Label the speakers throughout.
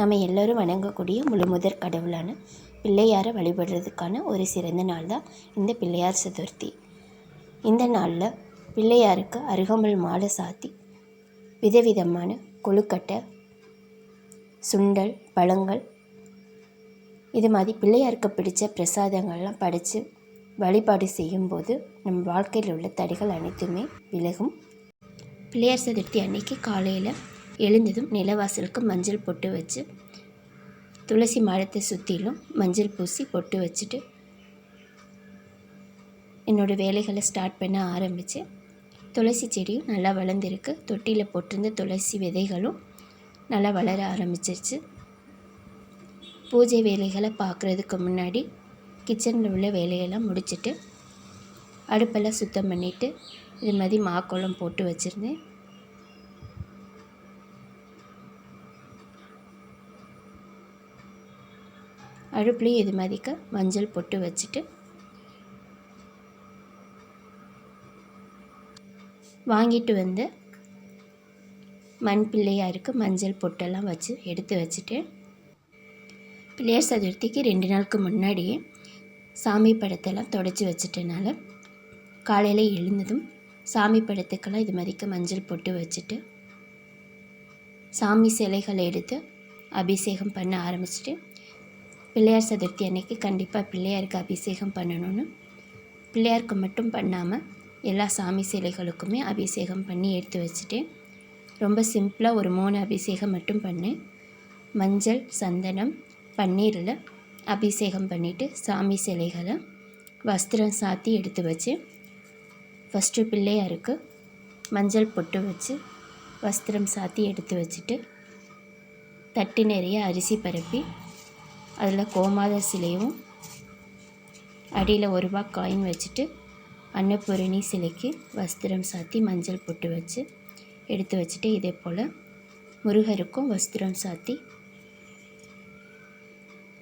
Speaker 1: நம்ம எல்லோரும் வணங்கக்கூடிய முழு முதற் கடவுளான பிள்ளையாரை வழிபடுறதுக்கான ஒரு சிறந்த நாள் தான் இந்த பிள்ளையார் சதுர்த்தி. இந்த நாளில் பிள்ளையாருக்கு அருகம்புல் மாலை சாத்தி விதவிதமான கொழுக்கட்டை சுண்டல் பழங்கள் இது மாதிரி பிள்ளையாருக்கு பிடித்த பிரசாதங்கள்லாம் படைத்து வழிபாடு செய்யும்போது நம் வாழ்க்கையில் உள்ள தடைகள் அனைத்துமே விலகும். பிள்ளையார் சதுர்த்தி அன்னைக்கு காலையில் எழுந்ததும் நிலவாசலுக்கு மஞ்சள் பொட்டு வச்சு துளசி மரத்தை சுற்றிலும் மஞ்சள் பூசி பொட்டு வச்சுட்டு என்னோடய வேலைகளை ஸ்டார்ட் பண்ண ஆரம்பித்தேன் துளசி செடியும் நல்லா வளர்ந்துருக்கு. தொட்டியில் போட்டிருந்த துளசி விதைகளும் நல்லா வளர ஆரம்பிச்சிருச்சு. பூஜை வேலைகளை பார்க்குறதுக்கு முன்னாடி கிச்சனில் உள்ள வேலையெல்லாம் முடிச்சுட்டு அடுப்பெல்லாம் சுத்தம் பண்ணிவிட்டு இது மாதிரி மாக்குளம் போட்டு வச்சுருந்தேன். அடுப்புலேயும் இது மாதிரிக்க மஞ்சள் பொட்டு வச்சுட்டு வாங்கிட்டு வந்து மண் பிள்ளையாக பிள்ளையாருக்கு மஞ்சள் பொட்டெல்லாம் வச்சு எடுத்து வச்சுட்டு பிள்ளையார் சதுர்த்திக்கு ரெண்டு நாளுக்கு முன்னாடியே சாமி படத்தெல்லாம் தொடச்சி வச்சிட்டனால காலையில் எழுந்ததும் சாமி படத்துக்கெல்லாம் இது மாதிரிக்க மஞ்சள் பொட்டு வச்சுட்டு சாமி சிலைகளை எடுத்து அபிஷேகம் பண்ண ஆரம்பிச்சிட்டு பிள்ளையார் சதுர்த்தி அன்னைக்கு கண்டிப்பாக பிள்ளையாருக்கு அபிஷேகம் பண்ணணும்னு. பிள்ளையாருக்கு மட்டும் பண்ணாமல் எல்லா சாமி சிலைகளுக்குமே அபிஷேகம் பண்ணி எடுத்து வச்சுட்டேன். ரொம்ப சிம்பிளாக ஒரு மூணு அபிஷேகம் மட்டும் பண்ணேன். மஞ்சள் சந்தனம் பன்னீரில் அபிஷேகம் பண்ணிவிட்டு சாமி சிலைகளை வஸ்திரம் சாத்தி எடுத்து வச்சு ஃபஸ்ட்டு பிள்ளையாருக்கு மஞ்சள் பொட்டு வச்சு வஸ்திரம் சாத்தி எடுத்து வச்சுட்டு தட்டு நிறைய அரிசி பரப்பி அதில் கோமாத சிலையும் அடியில் ஒரு ரூபா காயின் வச்சுட்டு அன்னபூரணி சிலைக்கு வஸ்திரம் சாத்தி மஞ்சள் பொட்டு வச்சு எடுத்து வச்சுட்டு இதே போல் முருகருக்கும் வஸ்திரம் சாத்தி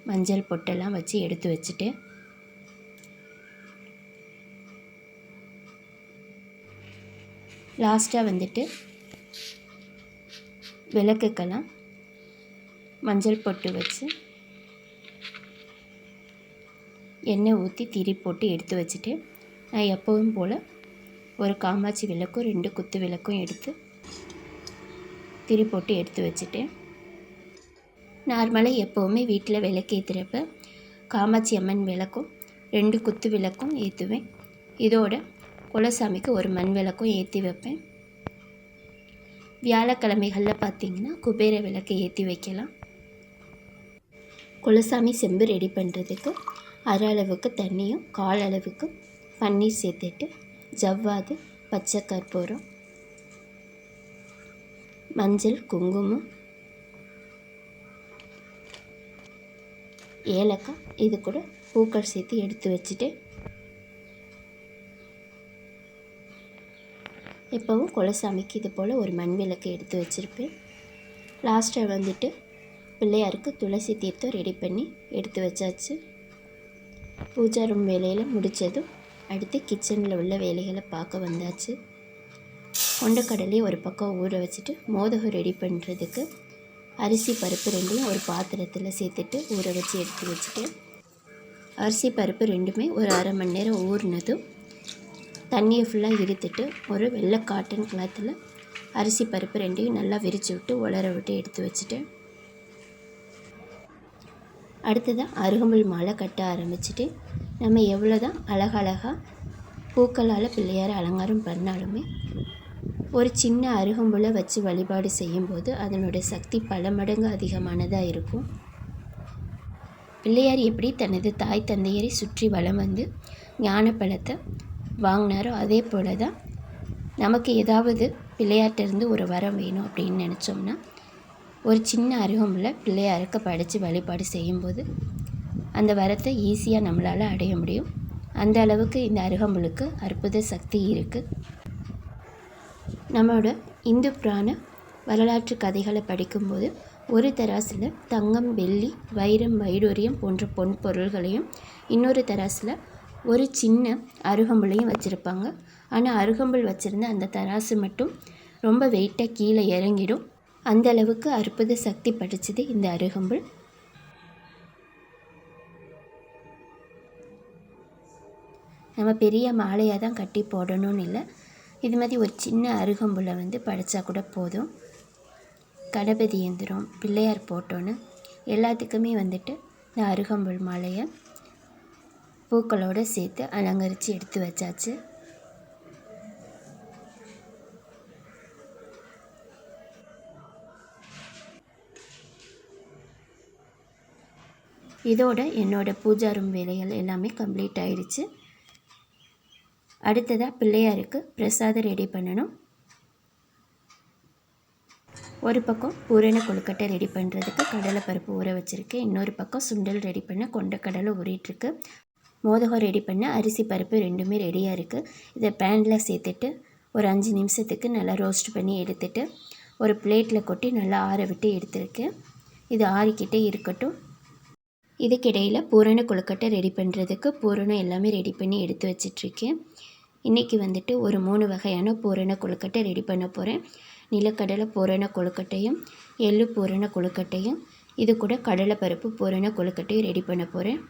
Speaker 1: மஞ்சள் பொட்டெல்லாம் வச்சு எடுத்து வச்சுட்டு லாஸ்ட்டாக வந்துட்டு விளக்குக்கெல்லாம் மஞ்சள் பொட்டு வச்சு எண்ணெய் ஊற்றி திரி போட்டு எடுத்து வச்சுட்டு நான் எப்பவும் போல் ஒரு காமாட்சி விளக்கும் ரெண்டு குத்து விளக்கும் எடுத்து திரி போட்டு எடுத்து வச்சுட்டேன் நார்மலாக எப்போவுமே வீட்டில் விளக்கேற்றுறப்ப காமாட்சி அம்மன் விளக்கும் ரெண்டு குத்து விளக்கும் ஏற்றுவேன் இதோட குலசாமிக்கு ஒரு மண் விளக்கும் ஏற்றி வைப்பேன். வியாழக்கிழமைகளில் பார்த்தீங்கன்னா குபேர விளக்கு ஏற்றி வைக்கலாம். குலசாமி செம்பு ரெடி பண்ணுறதுக்கு அரை அளவுக்கு தண்ணியும் கால் அளவுக்கு பன்னீர் சேர்த்துட்டு ஜவ்வாது பச்சை கற்பூரம் மஞ்சள் குங்குமம் ஏலக்காய் இது கூட பூக்கள் சேர்த்து எடுத்து வச்சுட்டு எப்போவும் குலசாமிக்கு இது போல் ஒரு மண் விளக்கு எடுத்து வச்சுருப்பேன். லாஸ்ட்டாக வந்துட்டு பிள்ளையாருக்கு துளசி தீர்த்தம் ரெடி பண்ணி எடுத்து வச்சாச்சு. பூஜா ரூம் வேலையில் முடித்ததும் அடுத்து கிச்சனில் உள்ள வேலைகளை பார்க்க வந்தாச்சு. கொண்டக்கடலையை ஒரு பக்கம் ஊற வச்சுட்டு மோதகம் ரெடி பண்ணுறதுக்கு அரிசி பருப்பு ரெண்டையும் ஒரு பாத்திரத்தில் சேர்த்துட்டு ஊற வச்சு எடுத்து வச்சுட்டு அரிசி பருப்பு ரெண்டுமே ஒரு அரை மணி நேரம் ஊறினதும் தண்ணியை ஃபுல்லாக இருத்துட்டு ஒரு வெள்ளை காட்டன் கிளாத்தில் அரிசி பருப்பு ரெண்டையும் நல்லா விரித்து விட்டு உலர விட்டு எடுத்து வச்சுட்டேன். அடுத்ததாக அருகம்புல் மாலை கட்ட ஆரம்பிச்சுட்டு நம்ம எவ்வளோ தான் அழகழகாக பூக்களால் பிள்ளையார் அலங்காரம் பண்ணாலுமே ஒரு சின்ன அருகம்புலை வச்சு வழிபாடு செய்யும்போது அதனுடைய சக்தி பல மடங்கு அதிகமானதாக இருக்கும். பிள்ளையார் எப்படி தனது தாய் தந்தையரை சுற்றி வலம் வந்து ஞான பழத்தை வாங்கினாரோ அதே போல தான் நமக்கு ஏதாவது பிள்ளையார்ட்டிருந்து ஒரு வரம் வேணும் அப்படின்னு நினச்சோம்னா ஒரு சின்ன அருகம்புல பிள்ளையாருக்கு படைத்து வழிபாடு செய்யும்போது அந்த வரத்தை ஈஸியாக நம்மளால் அடைய முடியும். அந்த அளவுக்கு இந்த அருகம்புலுக்கு அற்புத சக்தி இருக்குது நம்மளோட இந்து புராண வரலாற்று கதைகளை படிக்கும்போது ஒரு தராசில் தங்கம் வெள்ளி வைரம் வைடூரியம் போன்ற பொன் பொருள்களையும் இன்னொரு தராசில் ஒரு சின்ன அருகம்புலையும் வச்சுருப்பாங்க. ஆனால் அருகம்புல் வச்சுருந்த அந்த தராசு மட்டும் ரொம்ப வெயிட்டாக கீழே இறங்கிடும். அந்த அளவுக்கு அற்புத சக்தி படைச்சது இந்த அருகம்புல். நம்ம பெரிய மாலையாக தான் கட்டி போடணும்னு இல்லை. இது மாதிரி ஒரு சின்ன அருகம்புல்லை வந்து படைச்சா கூட போதும். கணபதி எந்திரம் பிள்ளையார் போட்டோன்னு எல்லாத்துக்குமே வந்துட்டு இந்த அருகம்புல் மாலையை பூக்களோடு சேர்த்து அலங்கரித்து எடுத்து வச்சாச்சு. இதோட என்னோட பூஜா ரூம் வேலைகள் எல்லாமே கம்ப்ளீட் ஆயிடுச்சு அடுத்ததாக பிள்ளையாருக்கு பிரசாதம் ரெடி பண்ணணும். ஒரு பக்கம் பூரண கொழுக்கட்டை ரெடி பண்ணுறதுக்கு கடலை பருப்பு ஊற வச்சுருக்கேன் இன்னொரு பக்கம் சுண்டல் ரெடி பண்ண கொண்டக்கடலை ஊறிட்டுருக்கு. மோதகம் ரெடி பண்ண அரிசி பருப்பு ரெண்டுமே ரெடியாக இருக்குது இதை பேனில் சேர்த்துட்டு ஒரு அஞ்சு நிமிஷத்துக்கு நல்லா ரோஸ்ட் பண்ணி எடுத்துட்டு ஒரு பிளேட்டில் கொட்டி நல்லா ஆற விட்டு எடுத்துருக்கேன். இது ஆறிக்கிட்டே இருக்கட்டும். இதுக்கிடையில் பூரண கொழுக்கட்டை ரெடி பண்ணுறதுக்கு பூரணம் எல்லாமே ரெடி பண்ணி எடுத்து வச்சிட்ருக்கேன் இன்றைக்கி வந்துட்டு ஒரு மூணு வகையான பூரண கொழுக்கட்டை ரெடி பண்ண போகிறேன் நிலக்கடலை பூரண கொழுக்கட்டையும் எள்ளு பூரண கொழுக்கட்டையும் இது கூட கடலைப்பருப்பு பூரண கொழுக்கட்டையும் ரெடி பண்ண போகிறேன்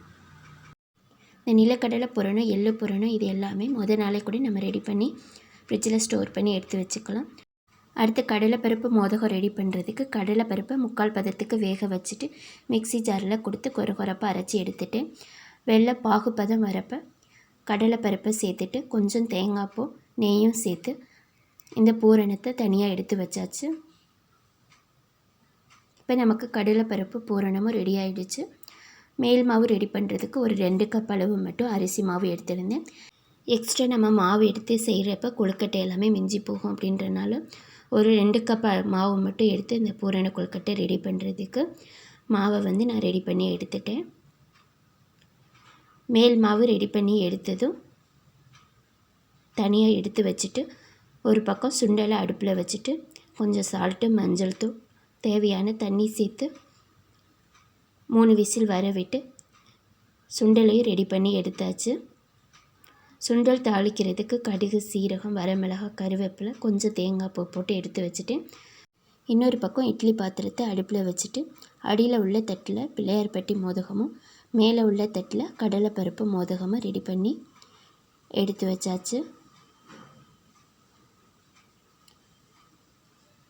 Speaker 1: இந்த நிலக்கடலை புரணம் எள்ளு புரணம் இது எல்லாமே முத நாளே கூட நம்ம ரெடி பண்ணி ஃப்ரிட்ஜில் ஸ்டோர் பண்ணி எடுத்து வச்சுக்கலாம். அடுத்து கடலைப்பருப்பு மோதகம் ரெடி பண்ணுறதுக்கு கடலைப்பருப்பை முக்கால் பதத்துக்கு வேக வச்சுட்டு மிக்ஸி ஜாரில் கொடுத்து கொர கொரப்பாக அரைச்சி எடுத்துட்டு வெள்ளை பாகுப்பதம் வரப்போ கடலைப்பருப்பை சேர்த்துட்டு கொஞ்சம் தேங்காய் பூ நெய்யும் சேர்த்து இந்த பூரணத்தை தனியாக எடுத்து வச்சாச்சு. இப்போ நமக்கு கடலைப்பருப்பு பூரணமும் ரெடி ஆகிடுச்சு மேல் மாவு ரெடி பண்ணுறதுக்கு ஒரு ரெண்டு கப் அளவு மட்டும் அரிசி மாவு எடுத்திருந்தேன். எக்ஸ்ட்ரா நம்ம மாவு எடுத்து செய்கிறப்ப கொழுக்கட்டை எல்லாமே மிஞ்சி போகும் அப்படின்றனால ஒரு ரெண்டு கப் மாவு மட்டும் எடுத்து இந்த பூரண கொழுக்கட்டை ரெடி பண்ணுறதுக்கு மாவை வந்து நான் ரெடி பண்ணி எடுத்துட்டேன். மேல் மாவு ரெடி பண்ணி எடுத்ததும் தனியாக எடுத்து வச்சுட்டு ஒரு பக்கம் சுண்டலை அடுப்பில் வச்சுட்டு கொஞ்சம் சால்ட்டு மஞ்சள் தூள் தேவையான தண்ணி சேர்த்து மூணு விசில் வர விட்டு சுண்டலையும் ரெடி பண்ணி எடுத்தாச்சு. சுண்டல் தாளிக்கிறதுக்கு கடுகு சீரகம் வரமிளகாய் கருவேப்பிலை கொஞ்சம் தேங்காய் பூ போட்டு எடுத்து வச்சுட்டு இன்னொரு பக்கம் இட்லி பாத்திரத்தை அடுப்பில் வச்சுட்டு அடியில் உள்ள தட்டில் பிள்ளையார்பட்டி மோதகமும் மேலே உள்ள தட்டில் கடலைப்பருப்பு மோதகமும் ரெடி பண்ணி எடுத்து வச்சாச்சு.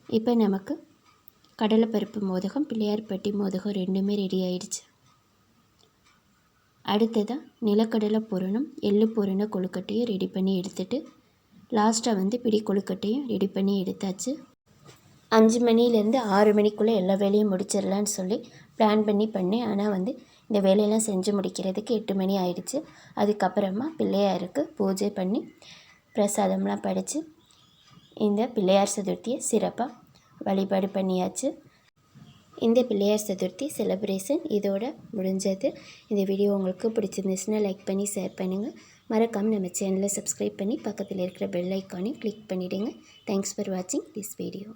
Speaker 1: இப்போ நமக்கு கடலைப்பருப்பு மோதகம் பிள்ளையார்பட்டி மோதகம் ரெண்டுமே ரெடி ஆயிடுச்சு. அடுத்ததாக நிலக்கடலை பூரணம் எள்ளு பூரண கொழுக்கட்டையும் ரெடி பண்ணி எடுத்துட்டு லாஸ்ட்டாக வந்து பிடி கொழுக்கட்டையும் ரெடி பண்ணி எடுத்தாச்சு. அஞ்சு மணிலேருந்து ஆறு மணிக்குள்ளே எல்லா வேலையும் முடிச்சிடலான்னு சொல்லி பிளான் பண்ணி பண்ணேன். ஆனால் வந்து இந்த வேலையெல்லாம் செஞ்சு முடிக்கிறதுக்கு எட்டு மணி ஆயிடுச்சு. அதுக்கப்புறமா பிள்ளையாருக்கு பூஜை பண்ணி பிரசாதம்லாம் படித்து இந்த பிள்ளையார் சதுர்த்தியை சிறப்பாக வழிபாடு பண்ணியாச்சு. இந்த பிள்ளையார் சதுர்த்தி செலப்ரேஷன் இதோட முடிஞ்சது. இந்த வீடியோ உங்களுக்கு பிடிச்சிருந்துச்சுன்னா லைக் பண்ணி ஷேர் பண்ணுங்கள் மறக்காமல் நம்ம சேனலை சப்ஸ்கிரைப் பண்ணி பக்கத்தில் இருக்கிற பெல் ஐக்கானையும் கிளிக் பண்ணிவிடுங்க தேங்க்ஸ் ஃபார் வாட்சிங் திஸ் வீடியோ